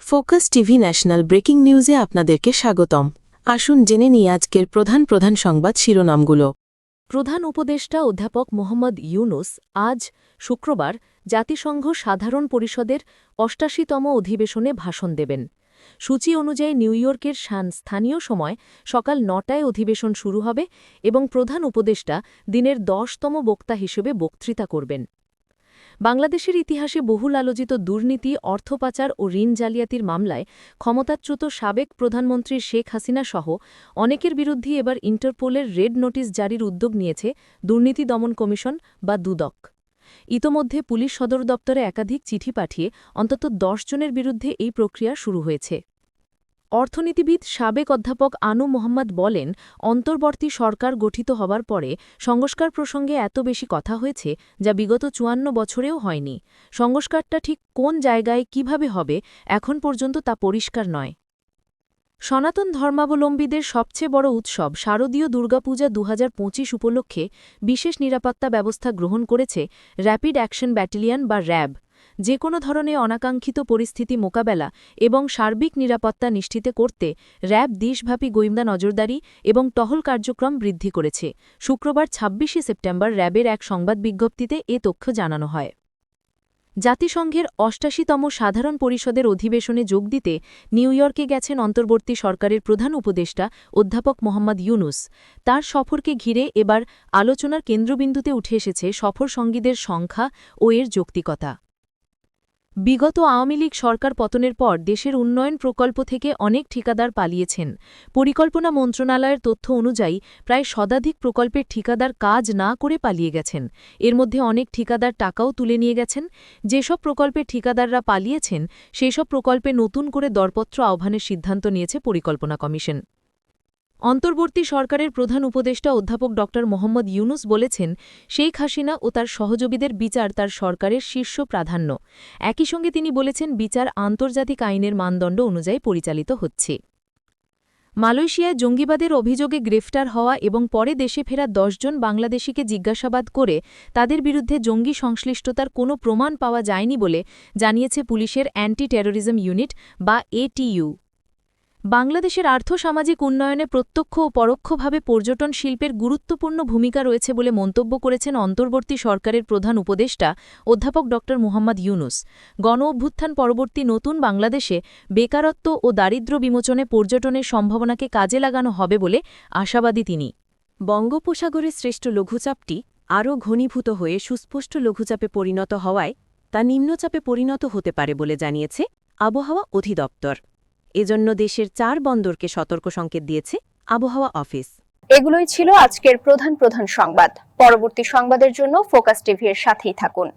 Focus TV national breaking নিউজে আপনাদেরকে স্বাগতম। আসুন জেনে নিই আজকের প্রধান প্রধান সংবাদ শিরোনামগুলো। প্রধান উপদেষ্টা অধ্যাপক মোহাম্মদ ইউনুস আজ শুক্রবার জাতিসংঘ সাধারণ পরিষদের অষ্টাশিতম অধিবেশনে ভাষণ দেবেন। সূচি অনুযায়ী নিউ ইয়র্কের স্থানীয় সময় সকাল নটায় অধিবেশন শুরু হবে এবং প্রধান উপদেষ্টা দিনের দশতম বক্তা হিসেবে বক্তৃতা করবেন। বাংলাদেশের ইতিহাসে বহুল আলোচিত দুর্নীতি, অর্থপাচার ও ঋণ জালিয়াতির মামলায় ক্ষমতাচ্যুত সাবেক প্রধানমন্ত্রী শেখ হাসিনা সহ অনেকের বিরুদ্ধে এবার ইন্টারপোলের রেড নোটিশ জারির উদ্যোগ নিয়েছে দুর্নীতি দমন কমিশন বা দুদক। ইতোমধ্যে পুলিশ সদর দপ্তরে একাধিক চিঠি পাঠিয়ে অন্তত দশ জনের বিরুদ্ধে এই প্রক্রিয়া শুরু হয়েছে। অর্থনীতিবিদ সাবেক অধ্যাপক আনু মোহাম্মদ বলেন, অন্তর্বর্তী সরকার গঠিত হবার পরে সংস্কার প্রসঙ্গে এত বেশি কথা হয়েছে যা বিগত চুয়ান্ন বছরেও হয়নি। সংস্কারটা ঠিক কোন জায়গায় কীভাবে হবে এখন পর্যন্ত তা পরিষ্কার নয়। সনাতন ধর্মাবলম্বীদের সবচেয়ে বড় উৎসব শারদীয় দুর্গাপূজা দু হাজার পঁচিশ উপলক্ষে বিশেষ নিরাপত্তা ব্যবস্থা গ্রহণ করেছে র্যাপিড অ্যাকশন ব্যাটালিয়ন বা র্যাব। যে কোনো ধরনের অনাকাঙ্ক্ষিত পরিস্থিতি মোকাবেলা এবং সার্বিক নিরাপত্তা নিশ্চিত করতে র্যাব দেশব্যাপী গোয়েন্দা নজরদারি এবং টহল কার্যক্রম বৃদ্ধি করেছে। শুক্রবার ২৬শে সেপ্টেম্বর র্যাবের এক সংবাদ বিজ্ঞপ্তিতে এ তথ্য জানানো হয়। জাতিসংঘের অষ্টাশিতম সাধারণ পরিষদের অধিবেশনে যোগ দিতে নিউ ইয়র্কে গেছেন অন্তর্বর্তী সরকারের প্রধান উপদেষ্টা অধ্যাপক মোহাম্মদ ইউনুস। তার সফরকে ঘিরে এবার আলোচনার কেন্দ্রবিন্দুতে উঠে এসেছে সফর সঙ্গীদের সংখ্যা ও এর যৌক্তিকতা। বিগত আওয়ামী লীগ সরকার পতনের পর দেশের উন্নয়ন প্রকল্প থেকে অনেক ঠিকাদার পালিয়েছেন। পরিকল্পনা মন্ত্রণালয়ের তথ্য অনুযায়ী প্রায় শতাধিক প্রকল্পের ঠিকাদার কাজ না করে পালিয়ে গেছেন। এর মধ্যে অনেক ঠিকাদার টাকাও তুলে নিয়ে গেছেন। যেসব প্রকল্পের ঠিকাদাররা পালিয়েছেন, সেসব প্রকল্পে নতুন করে দরপত্র আহ্বানের সিদ্ধান্ত নিয়েছে পরিকল্পনা কমিশন। অন্তর্বর্তী সরকারের প্রধান উপদেষ্টা অধ্যাপক ড মোহাম্মদ ইউনুস বলেছেন, শেখ হাসিনা ও তার সহযোগীদের বিচার তার সরকারের শীর্ষ প্রাধান্য। একই সঙ্গে তিনি বলেছেন, বিচার আন্তর্জাতিক আইনের মানদণ্ড অনুযায়ী পরিচালিত হচ্ছে। মালয়েশিয়ায় জঙ্গিবাদের অভিযোগে গ্রেফতার হওয়া এবং পরে দেশে ফেরা দশজন বাংলাদেশিকে জিজ্ঞাসাবাদ করে তাদের বিরুদ্ধে জঙ্গি সংশ্লিষ্টতার কোনো প্রমাণ পাওয়া যায়নি বলে জানিয়েছে পুলিশের অ্যান্টি টেরোরিজম ইউনিট বা এটিইউ। বাংলাদেশের আর্থসামাজিক উন্নয়নে প্রত্যক্ষ ও পরোক্ষভাবে পর্যটন শিল্পের গুরুত্বপূর্ণ ভূমিকা রয়েছে বলে মন্তব্য করেছেন অন্তর্বর্তী সরকারের প্রধান উপদেষ্টা অধ্যাপক ড. মোহাম্মদ ইউনুস। গণ অভ্যুত্থান পরবর্তী নতুন বাংলাদেশে বেকারত্ব ও দারিদ্র্য বিমোচনে পর্যটনের সম্ভাবনাকে কাজে লাগানো হবে বলে আশাবাদী তিনি। বঙ্গোপসাগরের শ্রেষ্ঠ লঘুচাপটি আরও ঘনীভূত হয়ে সুস্পষ্ট লঘুচাপে পরিণত হওয়ায় তা নিম্নচাপে পরিণত হতে পারে বলে জানিয়েছে আবহাওয়া অধিদপ্তর। এজন্য দেশের চার বন্দরকে সতর্ক সংকেত দিয়েছে আবহাওয়া অফিস। এগুলোই ছিল আজকের প্রধান প্রধান সংবাদ। পরবর্তী সংবাদের জন্য ফোকাস টিভি এর সাথেই থাকুন।